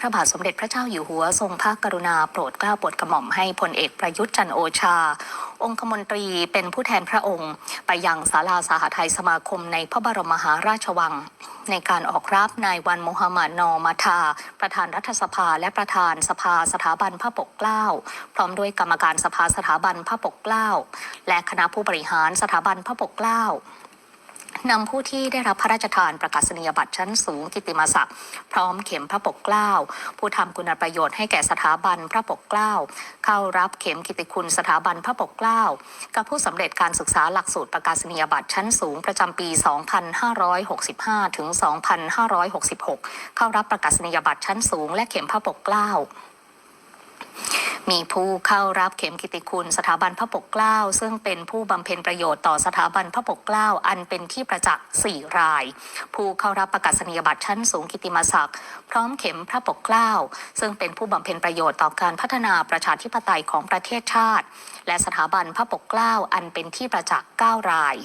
พระบาทสมเด็จพระเจ้าอยู่หัวทรงพระกรุณาโปรดเกล้าโปรดกระหม่อมให้พลเอกประยุทธ์จันโอชา องคมนตรีเป็นผู้แทนพระองค์ ไปยังศาลาสหทัยสมาคมในพระบรมมหาราชวัง ในการออกรับนายวันโมฮัมหมัดนอมาทา ประธานรัฐสภาและประธานสภาสถาบันพระปกเกล้า พร้อมด้วยกรรมการสภาสถาบันพระปกเกล้า และคณะผู้บริหารสถาบันพระปกเกล้า นำผู้ที่ได้รับพระราชทานประกาศนียบัตรชั้นสูงกิติมศักดิ์พร้อมเข็มพระปกเกล้า ผู้ทำคุณประโยชน์ให้แก่สถาบันพระปกเกล้า เข้ารับเข็มกิตติคุณสถาบันพระปกเกล้า กับผู้สำเร็จการศึกษาหลักสูตรประกาศนียบัตรชั้นสูงประจำปี 2565 ถึง 2566 เข้ารับประกาศนียบัตรชั้นสูงและเข็มพระปกเกล้า มีผู้เข้ารับเข็มกิติคุณสถาบันพระปกเกล้า ซึ่งเป็นผู้บำเพ็ญประโยชน์ต่อสถาบันพระปกเกล้า อันเป็นที่ประจักษ์4ราย ผู้เข้ารับประกาศนียบัตรชั้นสูงกิตติมศักดิ์พร้อมเข็มพระปกเกล้า ซึ่งเป็นผู้บำเพ็ญประโยชน์ต่อการพัฒนาประชาธิปไตยของประเทศชาติ และสถาบันพระปกเกล้า อันเป็นที่ประจักษ์9ราย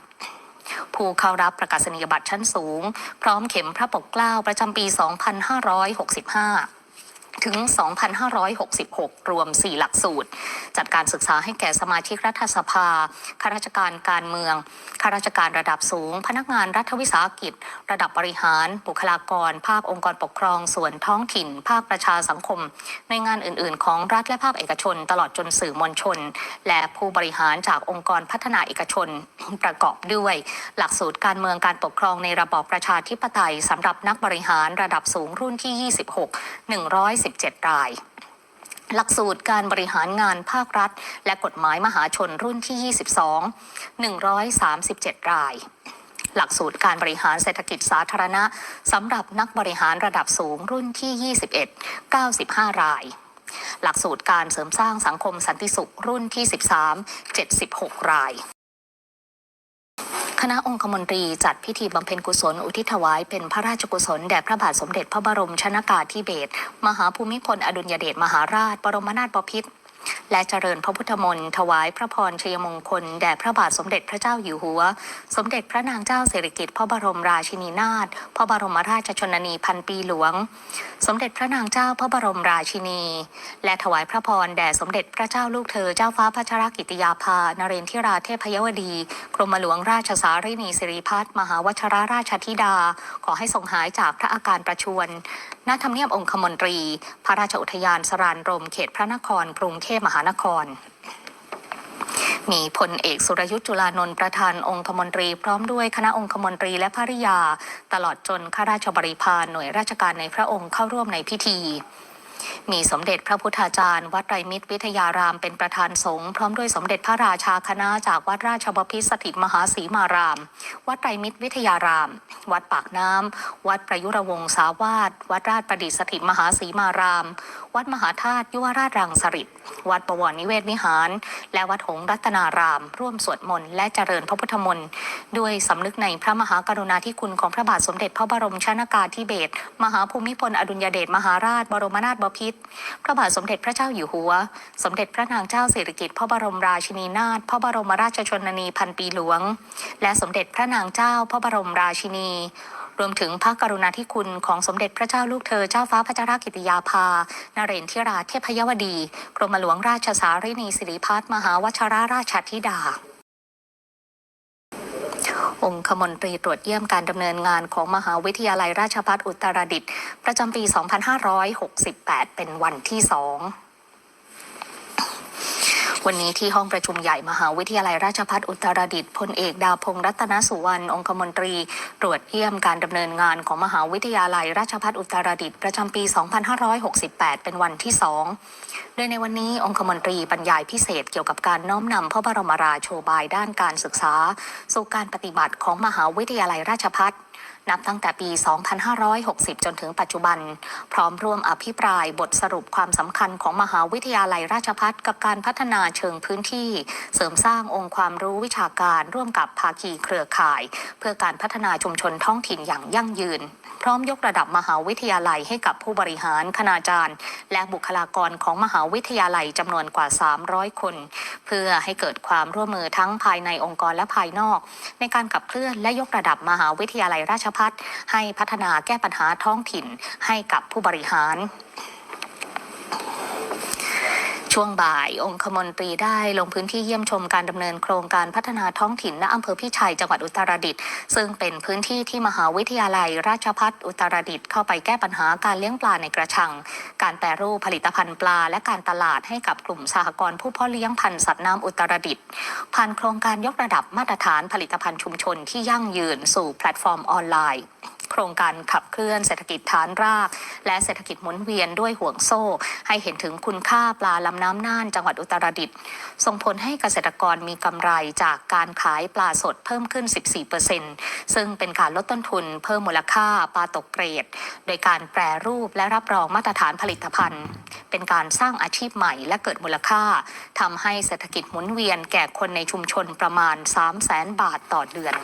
ผู้เข้ารับประกาศนียบัตรชั้นสูง พร้อมเข็มพระปกเกล้าประจำปี 2565 ถึง 2,566 รวม 4 หลักสูตร จัดการศึกษาให้แก่สมาชิกรัฐสภา ข้าราชการการเมือง ข้าราชการระดับสูง พนักงานรัฐวิสาหกิจ ระดับบริหาร บุคลากร ภาคองค์กรปกครอง ส่วนท้องถิ่น ภาคประชาสังคม ในงานอื่น ๆ ของรัฐและภาคเอกชน ตลอดจนสื่อมวลชน และผู้บริหารจากองค์กรพัฒนาเอกชน ประกอบด้วย หลักสูตรการเมืองการปกครองในระบอบประชาธิปไตยสำหรับนักบริหารระดับสูงรุ่นที่ 26 110 117 รายหลักสูตรการบริหารงานภาครัฐ และกฎหมายมหาชนรุ่นที่ 22 137 ราย หลักสูตรการบริหารเศรษฐกิจสาธารณะสำหรับนักบริหารระดับสูงรุ่นที่ 21 95 ราย หลักสูตรการเสริมสร้างสังคมสันติสุขรุ่นที่ 13 76 ราย คณะองคมนตรีจัดพิธีบำเพ็ญกุศลอุทิศถวายเป็นพระราชกุศลแด่พระบาทสมเด็จพระบรมชนากาธิเบศรมหาภูมิพลอดุลยเดชมหาราช บรมนาถบพิตร และเจริญพระพุทธมนต์ถวายพระพรชัยมงคลแด่พระบาทสมเด็จพระเจ้าอยู่หัว สมเด็จพระนางเจ้าสิริกิติ์พระบรมราชินีนาถพระบรมราชชนนีพันปีหลวง สมเด็จพระนางเจ้าพระบรมราชินี และถวายพระพรแด่สมเด็จพระเจ้าลูกเธอเจ้าฟ้าพัชรกิติยาภานเรนทิราเทพยวดี กรมหลวงราชสารีนีสิริพัฒน์มหาวชรราชธิดา ขอให้ทรงหายจากพระอาการประชวร ณทำเนียบองคมนตรี พระราชอุทยานสรานรมเขตพระนคร กรุงเทพมหานครมีพลเอกสุรยุทธ์จุลานนท์ประธานองคมนตรีพร้อมด้วยคณะองคมนตรีและภริยา ตลอดจนข้าราชบริพารหน่วยราชการในพระองค์เข้าร่วมในพิธี มีสมเด็จพระพุทธาจารย์ วัดไตรมิตรวิทยารามเป็นประธานสงฆ์พร้อมด้วยสมเด็จพระราชาคณะจากวัดราชบพิตรสถิตมหาศรีมาราม วัดไตรมิตรวิทยาราม วัดปากน้ำวัดประยุรวงศาวาสวัดราชประดิษฐ์สถิตมหาศรีมาราม วัดมหาธาตุยุวราชรังสฤษวัดประวรนิเวศวิหาร และวัดหงรัตนาราม ร่วมสวดมนต์และเจริญพระพุทธมนต์ด้วยสำนึกในพระมหากรุณาธิคุณของพระบาทสมเด็จพระบรมชนากาธิเบศรมหาภูมิพลอดุลยเดชมหาราชบรมนาถบพิตรพระบาทสมเด็จพระเจ้าอยู่หัว สมเด็จพระนางเจ้าสิริกิติ์พระบรมราชินีนาถพระบรมราชชนนีพันปีหลวง และสมเด็จพระนางเจ้าพระบรมราชินี รวมถึงพระกรุณาธิคุณของสมเด็จพระเจ้าลูกเธอเจ้าฟ้าพัชรกิติยาภา นเรนทิราเทพยวดี กรมหลวงราชสารีนีสิริพัฒน์มหาวชราราชธิดา องคมนตรีตรวจเยี่ยมการดำเนินงานของมหาวิทยาลัยราชภัฏอุตรดิตถ์ประจำปี 2568 เป็นวันที่สอง วันนี้ที่ห้องประชุมใหญ่มหาวิทยาลัยราชภัฏอุตรดิตถ์พลเอกดาวพงษ์รัตนสุวรรณองคมนตรี ตรวจเยี่ยมการดำเนินงานของมหาวิทยาลัยราชภัฏอุตรดิตถ์ประจำปี 2568 เป็นวันที่สองโดยในวันนี้องคมนตรีบรรยายพิเศษเกี่ยวกับการน้อมนำพระบรมราโชบายด้านการศึกษา สู่การปฏิบัติของมหาวิทยาลัยราชภัฏ นับตั้งแต่ปี 2560 จนถึงปัจจุบัน พร้อมร่วมอภิปรายบทสรุปความสำคัญของมหาวิทยาลัยราชภัฏกับการพัฒนาเชิงพื้นที่ เสริมสร้างองค์ความรู้วิชาการร่วมกับภาคีเครือข่าย เพื่อการพัฒนาชุมชนท้องถิ่นอย่างยั่งยืน พร้อมยกระดับมหาวิทยาลัยให้กับผู้บริหารคณาจารย์ และบุคลากรของมหาวิทยาลัยจำนวนกว่า 300 คน เพื่อให้เกิดความร่วมมือทั้งภายในองค์กรและภายนอก ในการขับเคลื่อนและยกระดับมหาวิทยาลัยราชพัฒน์ให้พัฒนาแก้ปัญหาท้องถิ่นให้กับผู้บริหาร ช่วงบ่ายองคมนตรีได้ลงพื้นที่เยี่ยมชมการดำเนินโครงการพัฒนาท้องถิ่นณอำเภอพิชัยจังหวัดอุตรดิตถ์ซึ่งเป็นพื้นที่ที่มหาวิทยาลัย ราชภัฏอุตรดิตถ์เข้าไปแก้ปัญหาการเลี้ยงปลาในกระชัง การแปรรูปผลิตภัณฑ์ปลา และการตลาดให้กับกลุ่มสหกรณ์ผู้เพาะเลี้ยงพันธุ์สัตว์น้ำอุตรดิตถ์ผ่านโครงการยกระดับมาตรฐานผลิตภัณฑ์ชุมชนที่ยั่งยืนสู่แพลตฟอร์มออนไลน์ โครงการขับเคลื่อนเศรษฐกิจฐานราก และเศรษฐกิจหมุนเวียนด้วยห่วงโซ่ ให้เห็นถึงคุณค่าปลาลำน้ำน่านจังหวัดอุตรดิตถ์ส่งผลให้เกษตรกรมีกำไรจากการขายปลาสดเพิ่มขึ้น 14%ซึ่งเป็นการลดต้นทุนเพิ่มมูลค่าปลาตกเกรด โดยการแปรรูปและรับรองมาตรฐานผลิตภัณฑ์ เป็นการสร้างอาชีพใหม่และเกิดมูลค่าทำให้เศรษฐกิจหมุนเวียนแก่คนในชุมชนประมาณ 3 0 0 0 0 0 บาทต่อเดือน